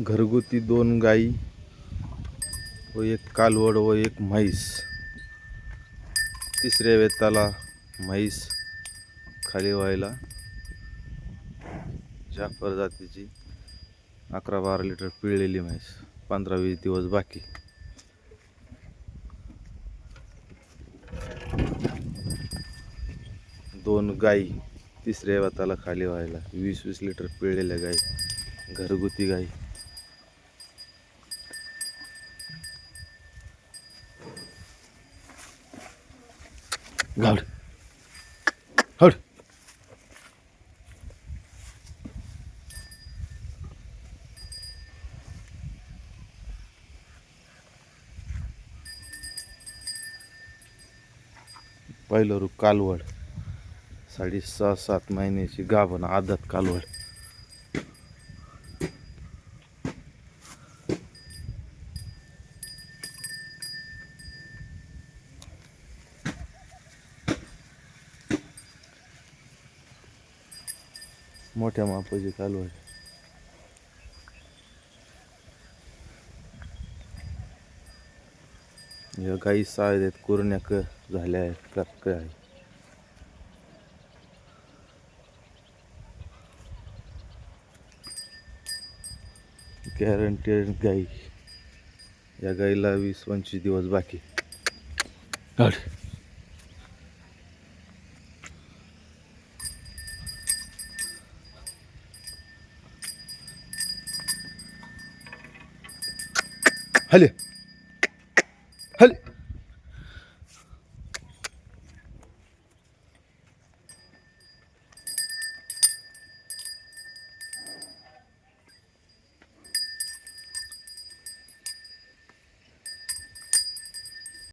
घरगुती दोन गाई व एक कालवड व एक म्हैस. तिसऱ्या वेताला म्हैस खाली व्हायला जाफर जातीची अकरा बारा लिटर पिळलेली म्हैस. पंधरा वीस दिवस बाकी. दोन गाई तिसऱ्या वाताला खाली व्हायला. वीस वीस लिटर पिळलेल्या गाई. घरगुती गाई. गावड हड पहिलं रू कालवड. साडेसहा सात महिन्याची गाभण आदत कालवड. मोठ्या मापाची कालवड या गाई सहा आहेत कुरण्या क झाल्या आहेत का काय गॅरंटेड गाई. या गाईला वीस पंचवीस दिवस बाकी. Hadi. Hadi.